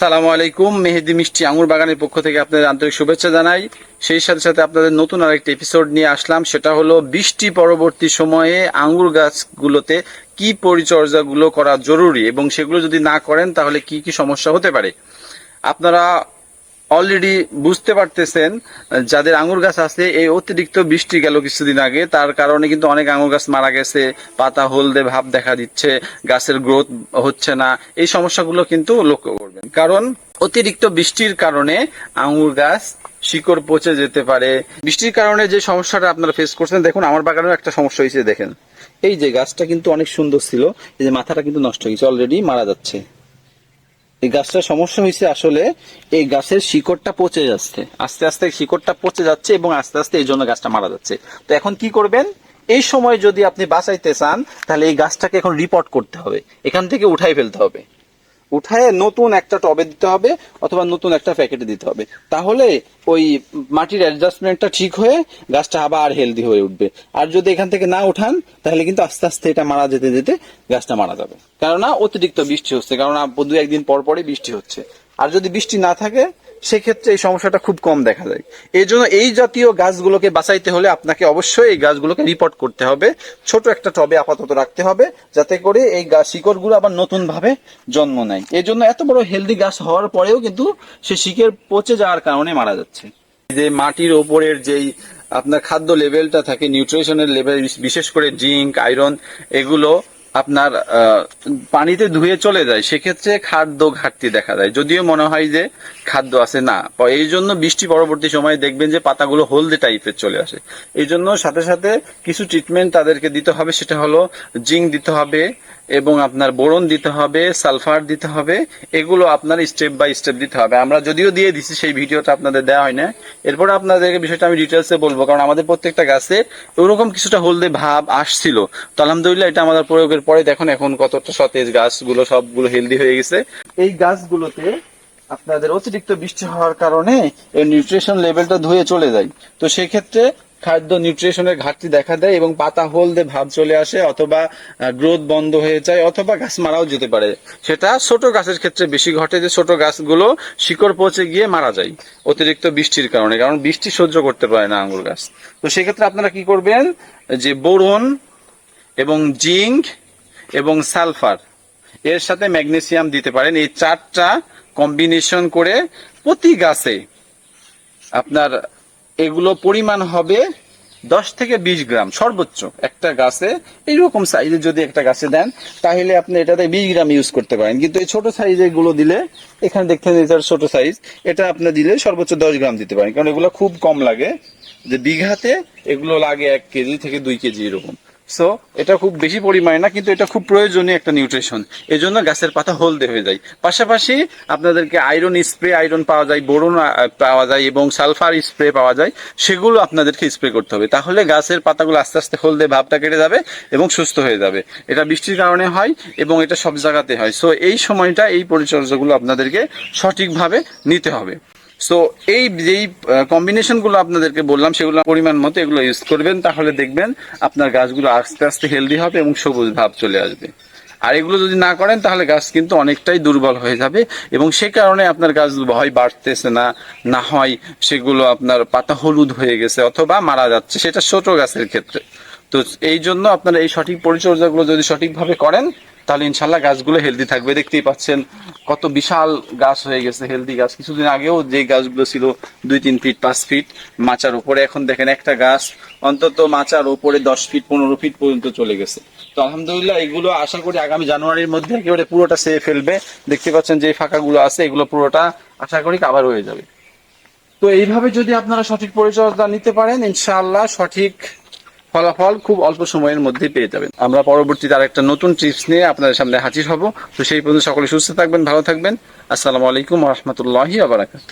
সালামু আলাইকুম, মেহেদি মিষ্টি আঙুর বাগানের পক্ষ থেকে আপনাদের আন্তরিক শুভেচ্ছা জানাই। সেই সাথে সাথে আপনাদের নতুন আরেকটি এপিসোড নিয়ে আসলাম, সেটা হলো বৃষ্টি পরবর্তী সময়ে আঙুর গাছগুলোতে কি পরিচর্যাগুলো করা জরুরি এবং সেগুলো যদি না করেন তাহলে কি কি সমস্যা হতে পারে? আপনারা অলরেডি বুঝতে পারতেছেন, যাদের আঙুর গাছ আছে, এই অতিরিক্ত বৃষ্টি গেল কিছুদিন আগে, তার কারণে কিন্তু অনেক আঙুর গাছ মারা গেছে, পাতা হলদে ভাব দেখা দিচ্ছে, গাছের গ্রোথ হচ্ছে না, এই সমস্যাগুলো কিন্তু লক্ষ্য করবেন। কারণ অতিরিক্ত বৃষ্টির কারণে আঙুর গাছ শিকড় পচে যেতে পারে। বৃষ্টির কারণে যে সমস্যাটা আপনারা ফেস করছেন, দেখুন, আমার বাগানেও একটা সমস্যা হয়েছে, দেখেন। এই যে গাছটা কিন্তু অনেক সুন্দর ছিল, এই যে মাথাটা কিন্তু নষ্ট হয়ে গেছে অলরেডি মারা যাচ্ছে। এই গাছটার সমস্যা হয়েছে আসলে এই গাছের শিকড়টা পচে যাচ্ছে। আস্তে আস্তে শিকড়টা পচে যাচ্ছে এবং আস্তে আস্তে এই জন্য গাছটা মারা যাচ্ছে। তো এখন কি করবেন? এই সময় যদি আপনি বাঁচাইতে চান, তাহলে এই গাছটাকে এখন রিপোর্ট করতে হবে। এখান থেকে উঠাই ফেলতে হবে। উঠায় নতুন একটা টবে দিতে হবে অথবা নতুন একটা প্যাকেটে দিতে হবে। তাহলে ওই মাটির অ্যাডজাস্টমেন্টটা ঠিক হয়ে গাছটা আবার হেলদি হয়ে উঠবে। আর যদি এখান থেকে না উঠান, তাহলে কিন্তু আস্তে আস্তে এটা মারা যেতে যেতে গাছটা মারা যাবে। কেননা অতিরিক্ত বৃষ্টি হচ্ছে। কারণ দু একদিন পর পরই বৃষ্টি হচ্ছে। আর যদি বৃষ্টি না থাকে, সেক্ষেত্রে এই সমস্যাটা খুব কম দেখা যায়। এই জন্য এই জাতীয় গাছগুলোকে বাঁচাইতে হলে আপনাকে অবশ্যই এই গাছগুলোকে রিপোর্ট করতে হবে। ছোট একটা টবে আপাতত রাখতে হবে, যাতে করে এই গাছ শিকড়গুলো আবার নতুন ভাবে জন্ম নেয়। এই জন্য এত বড় হেলদি গাছ হওয়ার পরেও কিন্তু সে শিকড় পচে যাওয়ার কারণে মারা যাচ্ছে। যে মাটির ওপরের যেই আপনার খাদ্য লেভেলটা থাকে নিউট্রিশনের লেভেল বিশেষ করে জিঙ্ক আয়রন এগুলো আপনার পানিতে ধুয়ে চলে যায়, সেক্ষেত্রে খাদ্য ঘাটতি দেখা যায় যদিও মনে হয় যে খাদ্য আছে, না। এই জন্য বৃষ্টি পরবর্তী সময়ে দেখবেন যে পাতাগুলো হলদে টাইপের চলে আসে। এই জন্য সাথে সাথে কিছু ট্রিটমেন্ট তাদেরকে দিতে হবে, সেটা হলো জিঙ্ক দিতে হবে এবং আপনার বোরন দিতে হবে, সালফার দিতে হবে, এগুলো আপনার স্টেপ বাই স্টেপ দিতে হবে। আমরা যদিও দিয়ে দিছি, সেই ভিডিওটা আপনাদের দেওয়া হয় না। এরপর আপনাদেরকে বিষয়টা আমি ডিটেলসে বলব, কারণ আমাদের প্রত্যেকটা গাছে ওরকম কিছুটা হলদে ভাব আসছিল। তো আলহামদুলিল্লাহ এটা আমাদের প্রয়োগের পরে দেখুন এখন কতটা সতেজ গাছগুলো, সবগুলো হেলদি হয়ে গেছে। এই গাছগুলোতে আপনাদের অতিরিক্ত বৃষ্টি হওয়ার কারণে এই নিউট্রিশন লেভেলটা ধুয়ে চলে যায়। তো সেক্ষেত্রে খাদ্য নিউট্রিশনের ঘাটতি দেখা দেয় এবং পাতা হলদে ভাব চলে আসে অথবা গ্রোথ বন্ধ হয়ে যায় অথবা গাছ মারাও যেতে পারে। সেটা ছোট গাছের ক্ষেত্রে বেশি ঘটে যে ছোট গাছগুলো শিকড় পচে গিয়ে মারা যায় অতিরিক্ত বৃষ্টির কারণে, কারণ বৃষ্টি সহ্য করতে পারে না আঙ্গুর গাছ। তো সেক্ষেত্রে আপনারা কি করবেন যে বোরন এবং জিঙ্ক এবং সালফার এর সাথে ম্যাগনেসিয়াম দিতে পারেন। এই চারটা কম্বিনেশন করে প্রতি গাছে আপনার এগুলো পরিমাণ হবে দশ থেকে বিশ গ্রাম সর্বোচ্চ একটা গাছে। এইরকম সাইজে যদি একটা গাছে দেন, তাহলে আপনি এটাতে বিশ গ্রাম ইউজ করতে পারেন। কিন্তু এই ছোট সাইজে গুলো দিলে, এখানে দেখতে এটা ছোট সাইজ এটা আপনি দিলে সর্বোচ্চ দশ গ্রাম দিতে পারেন। কারণ এগুলো খুব কম লাগে। যে বিঘাতে এগুলো লাগে এক কেজি থেকে দুই কেজি এরকম। সো এটা খুব বেশি পরিমাণে না, কিন্তু এটা খুব প্রয়োজনীয় একটা নিউট্রিশন এই জন্য গাছের পাতা হলদে হয়ে যায়। পাশাপাশি আপনাদেরকে আয়রন স্প্রে আয়রন পাওয়া যায় বোরন পাওয়া যায় এবং সালফার স্প্রে পাওয়া যায়, সেগুলো আপনাদেরকে স্প্রে করতে হবে। তাহলে গাছের পাতাগুলো আস্তে আস্তে হলদে ভাবটা কেটে যাবে এবং সুস্থ হয়ে যাবে। এটা বৃষ্টির কারণে হয় এবং এটা সব জায়গাতে হয়। সো এই সময়টা এই পরিচর্যাগুলো আপনাদেরকে সঠিকভাবে নিতে হবে। সো এই যেই কম্বিনেশনগুলো আপনাদেরকে বললাম, সেগুলো পরিমাণ মতো এগুলো ইউজ করবেন, তাহলে দেখবেন আপনার গাছগুলো আস্তে আস্তে হেলদি হবে এবং সবুজ ভাব চলে আসবে। আর এগুলো যদি না করেন, তাহলে গাছ কিন্তু অনেকটাই দুর্বল হয়ে যাবে এবং সে কারণে আপনার গাছ হয় বাড়তেছে না না হয় সেগুলো আপনার পাতা হলুদ হয়ে গেছে অথবা মারা যাচ্ছে, সেটা ছোট গাছের ক্ষেত্রে। তো এই জন্য আপনারা এই সঠিক পরিচর্যাগুলো যদি সঠিকভাবে করেন তাহলে ইনশাল্লাহ গাছগুলো হেলদি থাকবে। দেখতেই পাচ্ছেন কত বিশাল গাছ হয়ে গেছে হেলদি গাছ। কিছুদিন আগেও যে গাছগুলো ছিল দুই, তিন ফিট পাঁচ ফিট মাচার উপরে, এখন দেখেন একটা গাছ অন্তত মাচার উপরে দশ ফিট পনেরো ফিট পর্যন্ত চলে গেছে। তো আলহামদুলিল্লাহ এগুলো আশা করি আগামী জানুয়ারির মধ্যে একেবারে পুরোটা সেরে ফেলবে। দেখতে পাচ্ছেন যে ফাঁকাগুলো আছে, এগুলো পুরোটা আশা করি কাভার হয়ে যাবে। তো এইভাবে যদি আপনারা সঠিক পরিচর্যা নিতে পারেন, ইনশাআল্লাহ সঠিক ফলাফল খুব অল্প সময়ের মধ্যে পেয়ে যাবেন। আমরা পরবর্তীতে আর একটা নতুন টিপস নিয়ে আপনাদের সামনে হাজির হব। তো সেই পর্যন্ত সকলে সুস্থ থাকবেন, ভালো থাকবেন। আসসালামু আলাইকুম রহমতুল্লাহি আবরাকাত